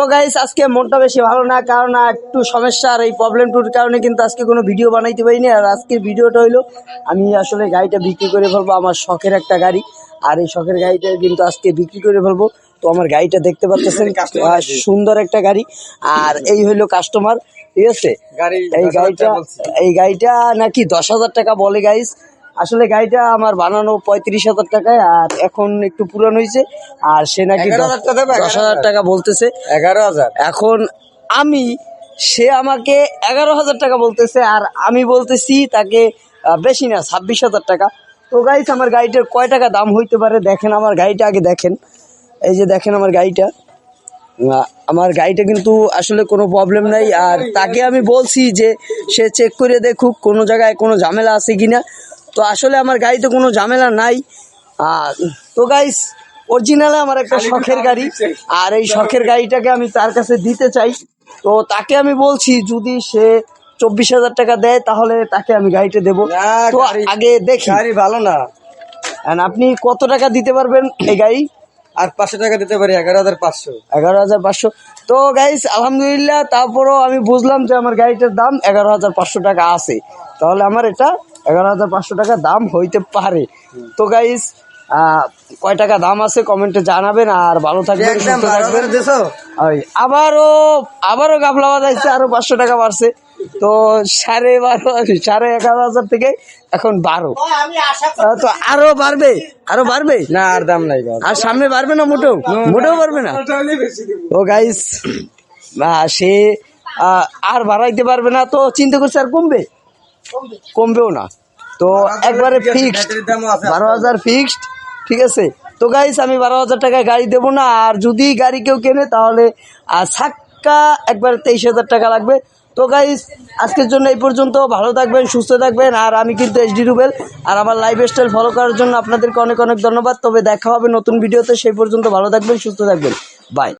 তো গাইস আজকে মনটা বেশি ভালো না কারণ একটু সমস্যা আর এই প্রবলেমটুর কারণে কিন্তু আজকে কোনো ভিডিও বানাইতে পারিনি। আর আজকের ভিডিওটা হইল আমি আসলে গাড়িটা বিক্রি করে ফেলব আমার শখের একটা গাড়ি। আর এই শখের গাড়িটা কিন্তু আজকে বিক্রি করে ফেলব। তো আমার গাড়িটা দেখতে পাচ্ছেন সুন্দর একটা গাড়ি। আর এই হইল কাস্টমার ঠিক আছে? এই গাড়িটা এই গাড়িটা নাকি দশ হাজার টাকা বলে গাইস আসলে গাড়িটা আমার বানানো পঁয়ত্রিশ হাজার টাকায় আর এখন একটু পুরান হয়েছে আর সে নাকি 11,000 টাকা দেবে, দশ হাজার টাকা বলতেছে। এগারো হাজার। এখন আমি সে আমাকে এগারো হাজার টাকা বলতেছে আর আমি বলতেছি তাকে বেশি না ছাব্বিশ হাজার টাকা। তো গাইস আমার গাড়িটার কয় টাকা দাম হইতে পারে? দেখেন আমার গাড়িটা আগে দেখেন। এই যে দেখেন আমার গাড়িটা। আমার গাড়িটা কিন্তু আসলে কোনো প্রবলেম নাই আর তাকে আমি বলছি যে সে চেক করে দেখুক কোনো জায়গায় কোনো ঝামেলা আছে কিনা। তো আসলে আমার গাড়িতে কোনো ঝামেলা নাই। আর তো গাইস অরিজিনালে আমার একটা শখের গাড়ি। আর এই শখের গাড়িটাকে আমি তার কাছে দিতে চাই। তো তাকে আমি বলছি যদি সে চব্বিশ হাজার টাকা দেয় তাহলে তাকে আমি গাড়িটা দেবো। তো আগে দেখি। গাড়ি ভালো না। আপনি কত টাকা দিতে পারবেন এই গাড়ি? আর পাঁচশো টাকা দিতে পারি এগারো হাজার পাঁচশো। এগারো হাজার পাঁচশো। তো গাইস আলহামদুলিল্লাহ তারপরও আমি বুঝলাম যে আমার গাড়িটার দাম এগারো হাজার পাঁচশো টাকা আছে। তাহলে আমার এটা এগারো হাজার পাঁচশো টাকা দাম হইতে পারে। তো গাইস কয় টাকা দাম আছে কমেন্টে জানাবেন আর ভালো থাকবেন সুস্থ আবারও আবারও গাফলা বাজাইছে আরও পাঁচশো টাকা বাড়ছে। তো সাড়ে বারো সাড়ে এগারো হাজার থেকে এখন বারো। তো আরও বাড়বে আরও বাড়বে? না আর দাম নাই আর সামনে বাড়বে না মোটেও? মোটেও বাড়বে না? ও গাইস সে আর বাড়াইতে পারবে না তো চিন্তা করছে আর কমবে। কমবেও না। তো একবারে ফিক্সড। বারো হাজার ফিক্সড ঠিক আছে? তো গাইস আমি বারো হাজার টাকায় গাড়ি দেবো না আর যদি গাড়ি কেউ কেনে তাহলে আর ছাক্কা একবার তেইশ হাজার টাকা লাগবে। তো গাইস আজকের জন্য এই পর্যন্ত। ভালো থাকবেন সুস্থ থাকবেন আর আমি কিন্তু এইচডি রুবেল আর আমার লাইফ স্টাইল ফলো করার জন্য আপনাদেরকে অনেক অনেক ধন্যবাদ। তবে দেখা হবে নতুন ভিডিওতে সেই পর্যন্ত ভালো থাকবেন সুস্থ থাকবেন। বাই